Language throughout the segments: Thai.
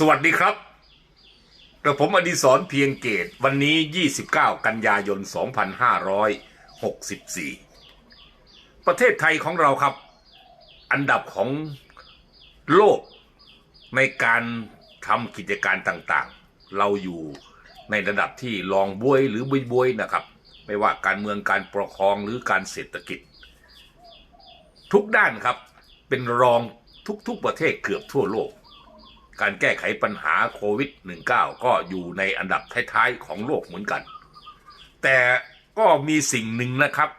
สวัสดีครับกระผมอดิศรเพียงเกตวันนี้ 29 กันยายน 2564 ประเทศไทยของเราครับ อันดับของโลกในการทำกิจการต่างๆ เราอยู่ในระดับที่รองบวยหรือบวยบวยนะครับ ไม่ว่าการเมืองการปกครองหรือการเศรษฐกิจ ทุกด้านครับเป็นรองทุกๆประเทศเกือบทั่วโลก การแก้ไขปัญหาโควิด -19 ก็อยู่ในอันดับท้ายๆของโลกเหมือนกัน แต่ก็มีสิ่งหนึ่งนะครับ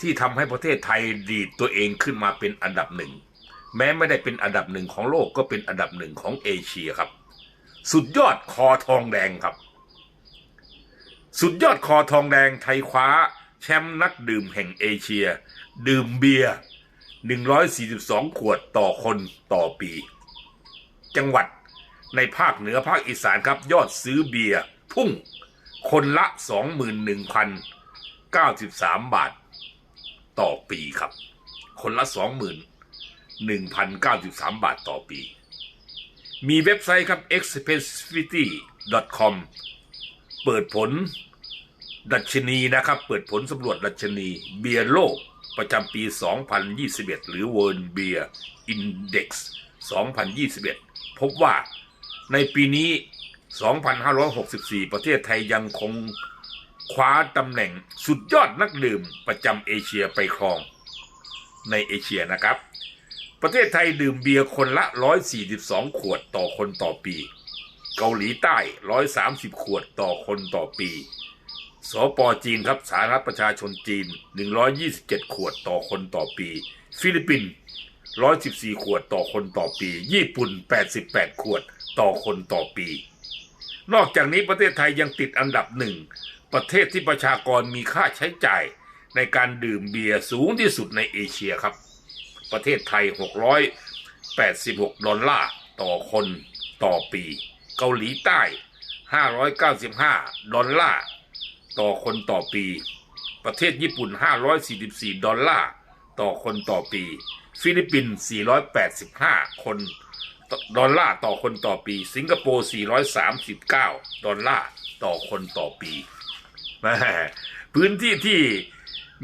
ที่ทำให้ประเทศไทยดีดตัวเองขึ้นมาเป็นอันดับหนึ่ง แม้ไม่ได้เป็นอันดับหนึ่งของโลกก็เป็นอันดับหนึ่งของเอเชียครับ สุดยอดคอทองแดงครับ สุดยอดคอทองแดงไทยคว้า แชมป์นักดื่มแห่งเอเชีย ดื่มเบียร์142 ขวดต่อคนต่อปี จังหวัด ในภาคเหนือภาคอีสานครับ ยอดซื้อเบียร์พุ่งคนละ 21,093 บาท ต่อปีครับ คนละ 21,093 บาทต่อปี มีเว็บไซต์ครับ expressivity.com เปิดผลดัชนีนะครับ เปิดผลสำรวจดัชนีเบียร์โลกประจำปี 2021 หรือ World Beer Index 2021 พบว่าในปีนี้ 2564 ประเทศไทยยังคงคว้าตำแหน่งสุดยอดนักดื่มประจำเอเชียไปครอง ในเอเชียนะครับ ประเทศไทยดื่มเบียร์คนละ 142 ขวดต่อคนต่อปี เกาหลีใต้ 130 ขวดต่อคนต่อปี สปจีนครับสาธารณรัฐประชาชนจีน 127 ขวดต่อคนต่อปี ฟิลิปปินส์ 114 ขวดต่อคนต่อปี ญี่ปุ่น 88 ขวดต่อคนต่อปี นอกจากนี้ประเทศไทยยังติดอันดับหนึ่ง ประเทศที่ประชากรมีค่าใช้จ่ายในการดื่มเบียร์สูงที่สุดในเอเชียครับ ประเทศไทย 686 ดอลลาร์ต่อคนต่อปี เกาหลีใต้ 595 ดอลลาร์ต่อคนต่อปี ประเทศญี่ปุ่น 544 ดอลลาร์ต่อคนต่อปี ฟิลิปปินส์485 คน ดอลลาร์ต่อคนต่อปี สิงคโปร์ 439 ดอลลาร์ต่อคนต่อปี พื้นที่ที่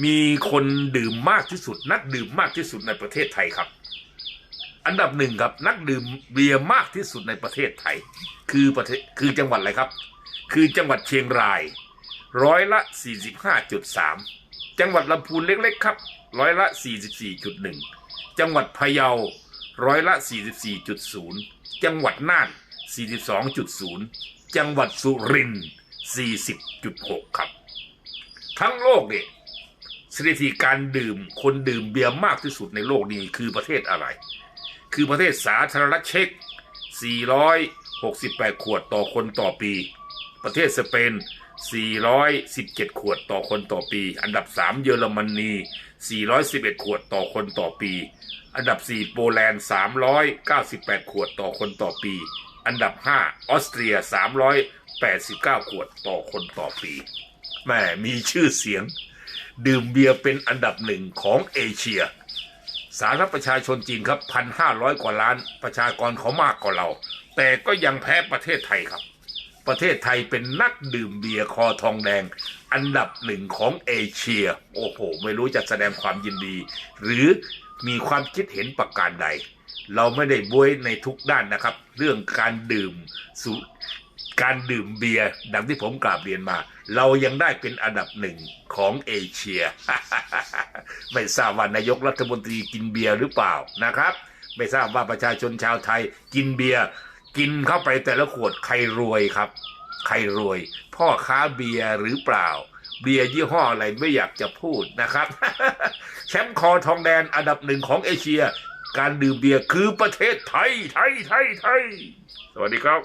มีคนดื่มมากที่สุด นักดื่มมากที่สุดในประเทศไทยครับ อันดับหนึ่งครับนักดื่มเบียร์มากที่สุดในประเทศไทย คือประเทศคือจังหวัดอะไรครับ คือจังหวัดเชียงรายร้อยละ 45.3 จังหวัดลำพูนเล็กๆครับร้อยละ 44.1 จังหวัดพะเยาร้อยละ 44.0 จังหวัดน่าน 42.0 จังหวัดสุรินทร์ 40.6 ครับ ทั้งโลกเนี่ยสถิติการดื่มคนดื่มเบียร์มากที่สุดในโลกนี้คือประเทศอะไร คือประเทศสาธารณรัฐเช็ก 468 ขวดต่อคนต่อปี ประเทศสเปน 417 ขวดต่อคนต่อปี อันดับ 3 เยอรมนี 411 ขวดต่อคนต่อปี อันดับ 4 โปแลนด์ 398 ขวดต่อคนต่อปี อันดับ 5 ออสเตรีย 389 ขวดต่อคนต่อปีแหม่มีชื่อเสียง ดื่มเบียร์เป็นอันดับหนึ่งของเอเชีย สาธารณประชาชนจีนครับพันห้าร้อยกว่าล้านประชากรเขามากกว่าเรา แต่ก็ยังแพ้ประเทศไทยครับ ประเทศไทยเป็นนักดื่มเบียร์คอทองแดง อันดับหนึ่งของเอเชีย โอ้โห ไม่รู้จะแสดงความยินดี หรือมีความคิดเห็นประการใด เราไม่ได้บวยในทุกด้านนะครับ เรื่องการดื่มสุการดื่มเบียร์ดังที่ผมกราบเรียนมา เรายังได้เป็นอันดับหนึ่งของเอเชีย ไม่ทราบว่านายกรัฐมนตรีกินเบียร์หรือเปล่านะครับ ไม่ทราบว่าประชาชนชาวไทยกินเบียร์กินเข้าไปแต่ละขวดใครรวยครับ ใครรวย พ่อค้าเบียร์หรือเปล่า เบียร์ยี่ห้ออะไรไม่อยากจะพูดนะครับ แชมป์คอทองแดนอันดับหนึ่งของเอเชีย การดื่มเบียร์คือประเทศไทย ไทย ไทย ไทย สวัสดีครับ